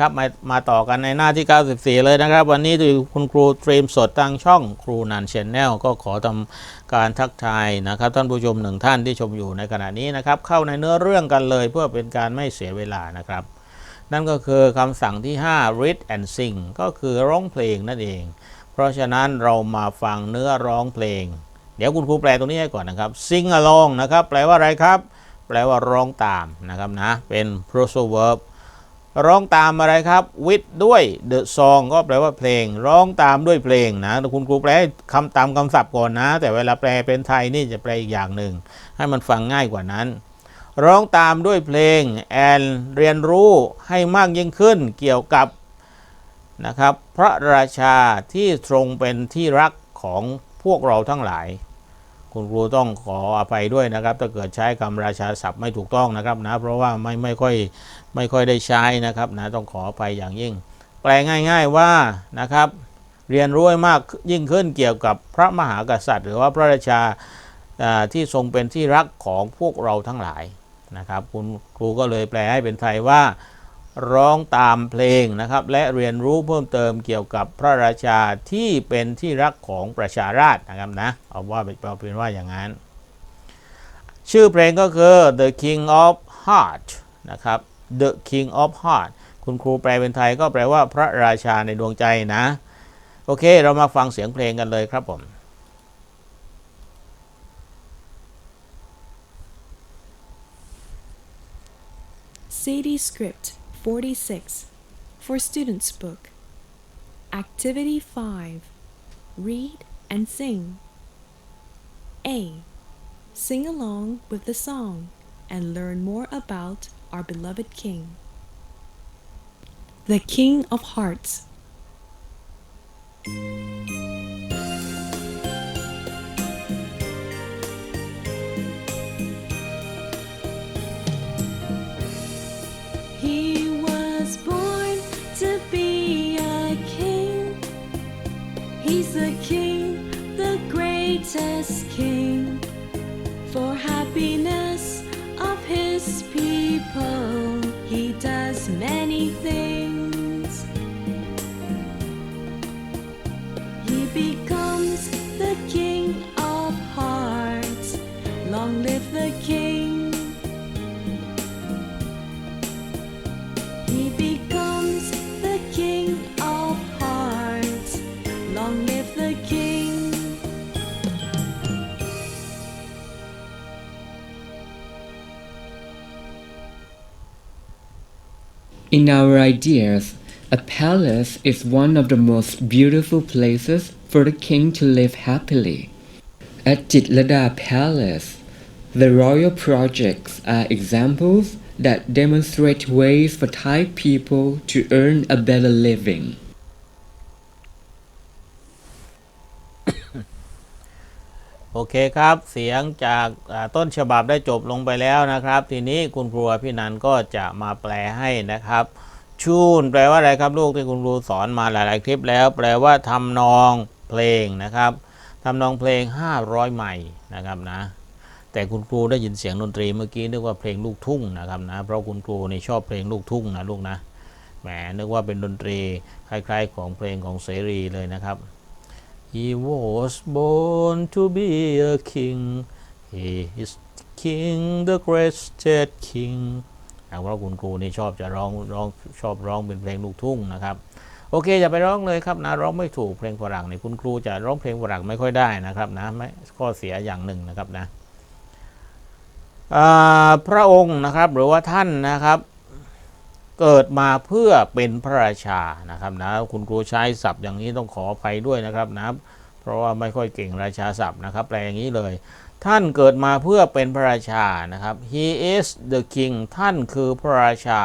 ครับมามาต่อกันในหน้าที่ 94 เลยนะครับ วันนี้ดูคุณครูเตรียมสดทางช่องครูนันเชนแนลก็ขอทำการทักทายนะครับ ท่านผู้ชมหนึ่งท่านที่ชมอยู่ในขณะนี้นะครับ เข้าในเนื้อเรื่องกันเลยเพื่อเป็นการไม่เสียเวลานะครับ นั่นก็คือคำสั่งที่ 5 read and sing ก็คือร้องเพลงนั่นเอง เพราะฉะนั้นเรามาฟังเนื้อร้องเพลง เดี๋ยวคุณครูแปลตรงนี้ให้ก่อนนะครับ sing along นะครับ แปลว่าอะไรครับ แปลว่าร้องตามนะครับนะเป็น prosal verb ร้องตามอะไรครับ with ด้วย the song ก็แปลว่าเพลง ร้องตามด้วยเพลงนะคุณครูแปลคำตามคำศัพท์ก่อนนะ แต่เวลาแปลเป็นไทยนี่จะแปลอีกอย่างหนึ่ง ให้มันฟังง่ายกว่านั้น ร้องตามด้วยเพลง and เรียนรู้ให้มากยิ่งขึ้นเกี่ยวกับนะครับ พระราชาที่ทรงเป็นที่รักของพวกเราทั้งหลาย คุณครูต้องขออภัยด้วยนะครับ ถ้าเกิดใช้คำราชาศัพท์ไม่ถูกต้องนะครับนะเพราะว่าไม่ไม่ค่อยไม่ค่อยได้ใช้นะครับนะต้องขออภัยอย่างยิ่ง แปลง่าย ๆว่านะครับ เรียนรู้มากยิ่งขึ้นเกี่ยวกับพระมหากษัตริย์ หรือว่าพระราชาที่ทรงเป็นที่รักของพวกเราทั้งหลายนะครับ คุณครูก็เลยแปลให้เป็นไทยว่า ร้องตามเพลงนะครับ และเรียนรู้เพิ่มเติมเกี่ยวกับพระราชาที่เป็นที่รักของประชาราษฎร์นะครับนะเอาว่าเป็นเอาเป็นว่าอย่างนั้น ชื่อเพลงก็คือ The King of Heart นะครับ The King of Heart คุณครูแปลเป็นไทยก็แปลว่าพระราชาในดวงใจนะ โอเค เรามาฟังเสียงเพลงกันเลยครับผม CD Script 46 for Students Book. Activity 5 Read and Sing. A. Sing along with the song and learn more about our beloved King. The King of Hearts. The king. In our ideas, a palace is one of the most beautiful places for the king to live happily. At Jitlada Palace, the royal projects are examples that demonstrate ways for Thai people to earn a better living. โอเคครับ เสียงจากต้นฉบับได้จบลงไปแล้วนะครับ ทีนี้คุณครูพี่นันก็จะมาแปลให้นะครับ ชูนแปลว่าอะไรครับลูกที่คุณครูสอนมาหลาย ๆ คลิปแล้ว แปลว่าทำนองเพลงนะครับทำนองเพลง 500 ใหม่นะครับนะ แต่คุณครูได้ยินเสียงดนตรีเมื่อกี้นึกว่าเพลงลูกทุ่งนะครับนะ เพราะคุณครูนี่ชอบเพลงลูกทุ่งนะลูกนะแหมนึกว่าเป็นดนตรีคล้าย ๆ ของเพลงของเสรีเลยนะครับ He was born to be a king He is king the greatest king อ่าเพราคุณครูนี่ชอบจะร้องร้องชอบร้องเป็นเพลงลูกทุ่งนะครับ โอเคอย่าไปร้องเลยครับนะร้องไม่ถูกเพลงฝรั่งนี่คุณครูจะร้องเพลงฝรั่งไม่ค่อยได้นะครับนะไม่ข้อเสียอย่างหนึ่งนะครับนะพระองค์นะครับหรือว่าท่านนะครับ เกิดมาเพื่อเป็นพระราชานะครับนะคุณครูใช้ศัพท์อย่างนี้ต้องขออภัยด้วยนะครับนะเพราะว่าไม่ค่อยเก่งราชาศัพท์นะครับ แปลอย่างนี้เลย ท่านเกิดมาเพื่อเป็นพระราชานะครับ he is the king ท่านคือพระราชา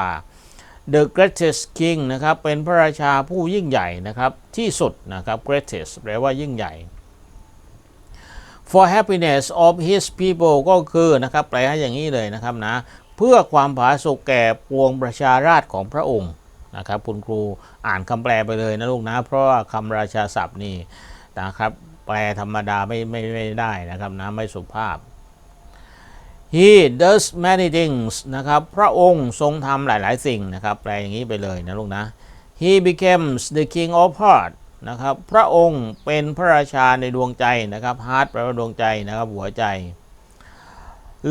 the greatest king นะครับเป็นพระราชาผู้ยิ่งใหญ่นะครับที่สุดนะครับ greatest แปลว่ายิ่งใหญ่ for happiness of his people ก็คือนะครับแปลให้อย่างนี้เลยนะครับนะ เพื่อความผาสุกแก่ปวงประชาราษฎร์ของพระองค์นะครับคุณครูอ่านคำแปลไปเลยนะลูกนะ เพราะว่าคำราชาศัพท์นี่นะครับแปลธรรมดาไม่ไม่ไม่ได้นะครับนะไม่สุภาพ he does many things นะครับพระองค์ทรงทำหลาย ๆ สิ่งนะครับแปลอย่างนี้ไปเลยนะลูกนะ he becomes the king of heart นะครับพระองค์เป็นพระราชาในดวงใจนะครับ heart แปลว่าดวงใจนะครับหัวใจ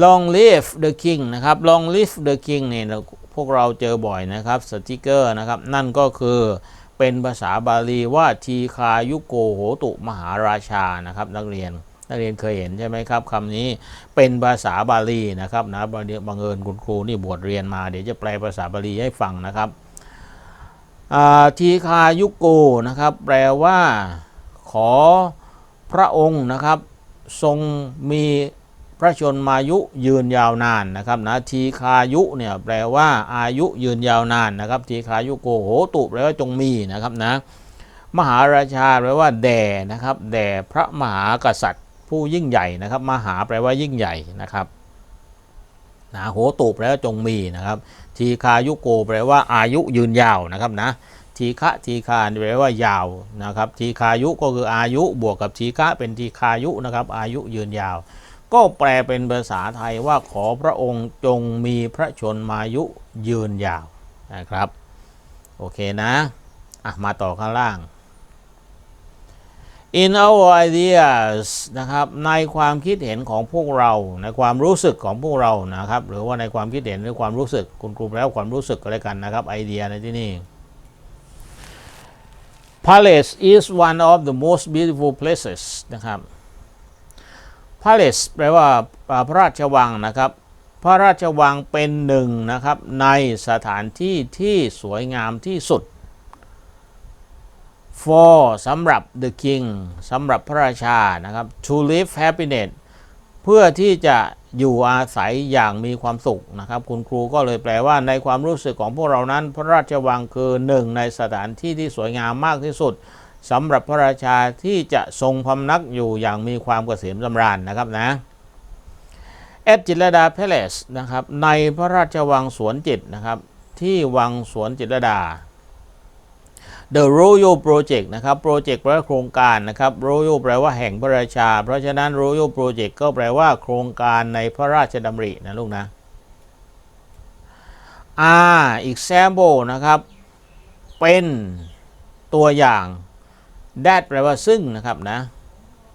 long live the king นะครับ long live the king เนี่ยพวกเราเจอบ่อยนะครับสติกเกอร์นะครับ นั่นก็คือเป็นภาษาบาลีว่าทีคายุโกโหตุมหาราชานะครับ นักเรียนนักเรียนเคยเห็นใช่ไหมครับคำนี้เป็นภาษาบาลีนะครับนะบังเอิญบังเอิญคุณครูนี่บวชเรียนมา เดี๋ยวจะแปลภาษาบาลีให้ฟังนะครับทีคายุโกนะครับ แปลว่า ขอพระองค์นะครับ ทรงมี ระชนมายุยืนยาวนานนะครับนะทีคายุเนี่ยแปลว่าอายุยืนยาวนานนะครับทีคายุโกโหตุแปลว่าจงมีนะครับนะมหาราชาแปลว่าแด่นะครับแด่พระมหากษัตริย์ ผู้ยิ่งใหญ่นะครับ มหาแปลว่ายิ่งใหญ่นะครับนะโหตุแปลว่าจงมีนะครับ ทีคายุโกแปลว่าอายุยืนยาวนะครับนะทีฆะทีคาแปลว่ายาวนะครับ ทีคายุก็คืออายุบวกกับทีฆะเป็นทีคายุนะครับ อายุยืนยาว ก็แปลเป็นภาษาไทยว่าขอพระองค์จงมีพระชนมายุยืนยาวนะครับ โอเคนะอะมาต่อข้างล่าง in our ideas นะครับในความคิดเห็นของพวกเราในความรู้สึกของพวกเรานะครับ หรือว่าในความคิดเห็นหรือความรู้สึกคุณครูแล้วความรู้สึกก็แล้วกันนะครับไอเดียในที่นี่ Palace is one of the most beautiful places นะครับ Palace แปลว่าพระราชวังนะครับ พระราชวังเป็นหนึ่งนะครับ ในสถานที่ที่สวยงามที่สุด for สำหรับ the king สำหรับพระราชานะครับ to live happiness เพื่อที่จะอยู่อาศัยอย่างมีความสุขนะครับ คุณครูก็เลยแปลว่าในความรู้สึกของพวกเรานั้น พระราชวังคือหนึ่งในสถานที่ที่สวยงามมากที่สุด สำหรับพระราชาที่จะทรงพำนักอยู่อย่างมีความเกษมสำราญนะครับนะแอดจิตรลดาเพลสนะครับ ในพระราชวังสวนจิตนะครับ ที่วังสวนจิตรลดา The Royal Project นะครับ Project แปลว่าโครงการนะครับ Royal แปลว่าแห่งพระราชา เพราะฉะนั้น Royal Project ก็แปลว่าโครงการในพระราชดำรินะลูกนะ R example นะครับ เป็นตัวอย่าง that แปลว่าซึ่งนะครับนะ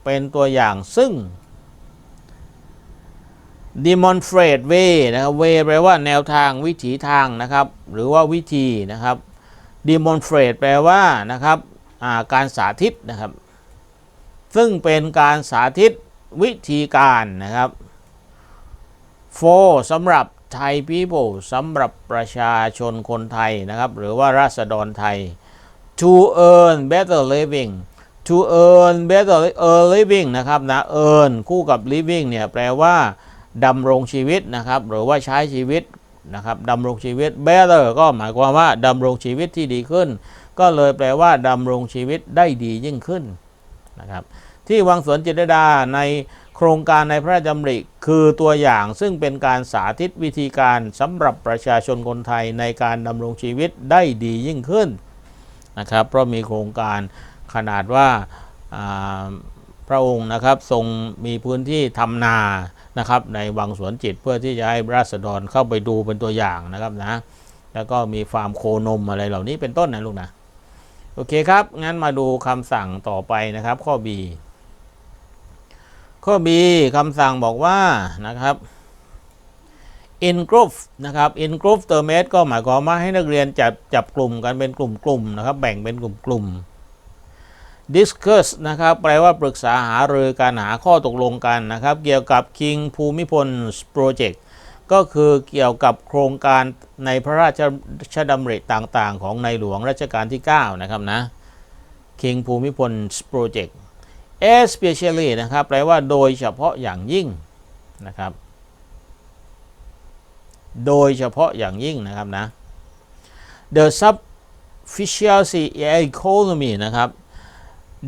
เป็นตัวอย่างซึ่ง demonstrate way นะครับ way แปลว่าแนวทางวิถีทางนะครับ หรือว่าวิธีนะครับ demonstrate แปลว่านะครับาการสาธิตนะครับ ซึ่งเป็นการสาธิตวิธีการนะครับ for สำหรับ Thai people สำหรับประชาชนคนไทยนะครับ หรือว่าราษฎรไทย to earn better living to earn better earn living นะครับนะ earn คู่กับ living เนี่ยแปลว่าดำรงชีวิตนะครับหรือว่าใช้ชีวิตนะครับดำรงชีวิต better ก็หมายความว่าดำรงชีวิตที่ดีขึ้น ก็เลยแปลว่าดำรงชีวิตได้ดียิ่งขึ้นนะครับที่วังสวนจิตรดาในโครงการในพระราชดำริคือตัวอย่างซึ่งเป็นการสาธิตวิธีการสำหรับประชาชนคนไทยในการดำรงชีวิตได้ดียิ่งขึ้น นะครับ เพราะมีโครงการขนาดว่าพระองค์นะครับทรงมีพื้นที่ทำนานะครับในวังสวนจิตเพื่อที่จะให้ราษฎรเข้าไปดูเป็นตัวอย่างนะครับนะแล้วก็มีฟาร์มโคนมอะไรเหล่านี้เป็นต้นนะลูกนะโอเคครับ งั้นมาดูคำสั่งต่อไปนะครับข้อ B ข้อ B คำสั่งบอกว่านะครับ in group นะครับ in group เติม s ก็หมายความว่าให้นักเรียนจับจับกลุ่มกันเป็นกลุ่มๆนะครับ แบ่งเป็นกลุ่มๆ discuss นะครับ แปลว่าปรึกษาหารือการหาข้อตกลงกันนะครับ เกี่ยวกับ King ภูมิพล Project ก็คือเกี่ยวกับโครงการในพระราชดำริต่างๆ ของในหลวงรัชกาลที่ 9 นะครับนะ King ภูมิพล Project especially นะครับ แปลว่าโดยเฉพาะอย่างยิ่งนะครับ โดยเฉพาะอย่างยิ่งนะครับนะ the sufficiency economy นะครับ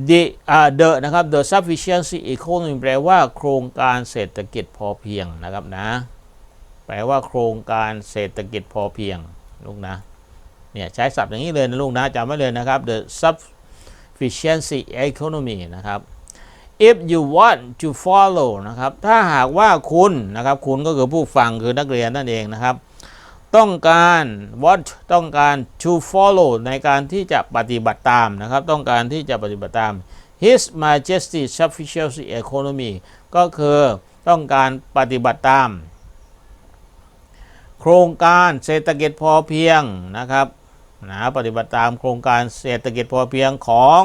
the อ่า the นะครับ the sufficiency economy แปลว่าโครงการเศรษฐกิจพอเพียงนะครับนะ แปลว่าโครงการเศรษฐกิจพอเพียงลูกนะ เนี่ยใช้ศัพท์อย่างนี้เลยนะลูกนะจำไว้เลยนะครับ the sufficiency economy นะครับ if you want to follow นะครับ ถ้าหากว่าคุณนะครับ คุณก็คือผู้ฟังคือนักเรียนนั่นเองนะครับ ต้องการ what ต้องการ to follow ในการที่จะปฏิบัติตามนะครับ ต้องการที่จะปฏิบัติตาม His Majesty Sufficiency Economy ก็คือต้องการปฏิบัติตาม โครงการเศรษฐกิจพอเพียงนะครับนะปฏิบัติตามโครงการเศรษฐกิจพอเพียงของ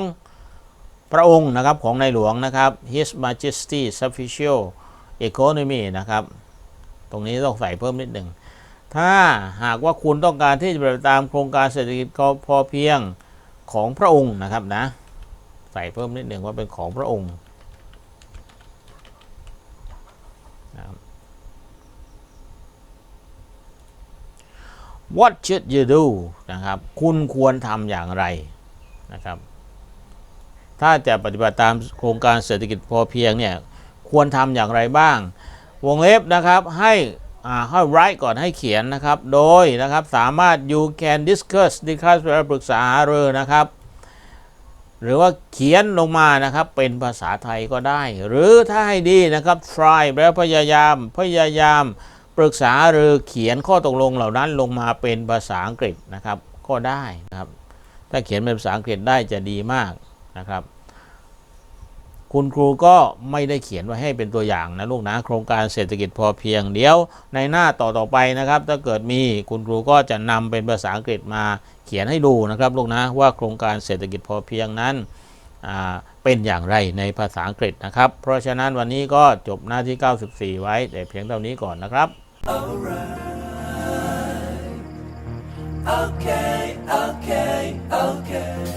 พระองค์นะครับของในหลวงนะครับ His Majesty Sufficient Economy นะครับ ตรงนี้ต้องใส่เพิ่มนิดหนึ่ง ถ้าหากว่าคุณต้องการที่จะไปตามโครงการเศรษฐกิจพอเพียงของพระองค์นะครับนะ ใส่เพิ่มนิดหนึ่งว่าเป็นของพระองค์นะ What should you do นะครับ คุณควรทำอย่างไรนะครับ ถ้าจะปฏิบัติตามโครงการเศรษฐกิจพอเพียงเนี่ยควรทำอย่างไรบ้าง วงเล็บนะครับให้อ่าให้ write ก่อนให้เขียนนะครับ โดยนะครับสามารถ you can discuss discuss แปลว่าปรึกษาหารือนะครับ หรือว่าเขียนลงมานะครับเป็นภาษาไทยก็ได้ หรือถ้าให้ดีนะครับ try แปลว่าพยายามพยายามปรึกษาหรือเขียนข้อตกลงเหล่านั้นลงมาเป็นภาษาอังกฤษนะครับก็ได้นะครับ ถ้าเขียนเป็นภาษาอังกฤษได้จะดีมาก นะครับ คุณครูก็ไม่ได้เขียนไว้ให้เป็นตัวอย่างนะลูกนะโครงการเศรษฐกิจพอเพียงเดี๋ยวในหน้าต่อต่อไปนะครับ ถ้าเกิดมีคุณครูก็จะนำเป็นภาษาอังกฤษมาเขียนให้ดูนะครับลูกนะว่าโครงการเศรษฐกิจพอเพียงนั้นเป็นอย่างไรในภาษาอังกฤษนะครับ เพราะฉะนั้นวันนี้ก็จบหน้าที่ 94 ไว้ แต่เพียงเท่านี้ก่อนนะครับ okay, okay, okay.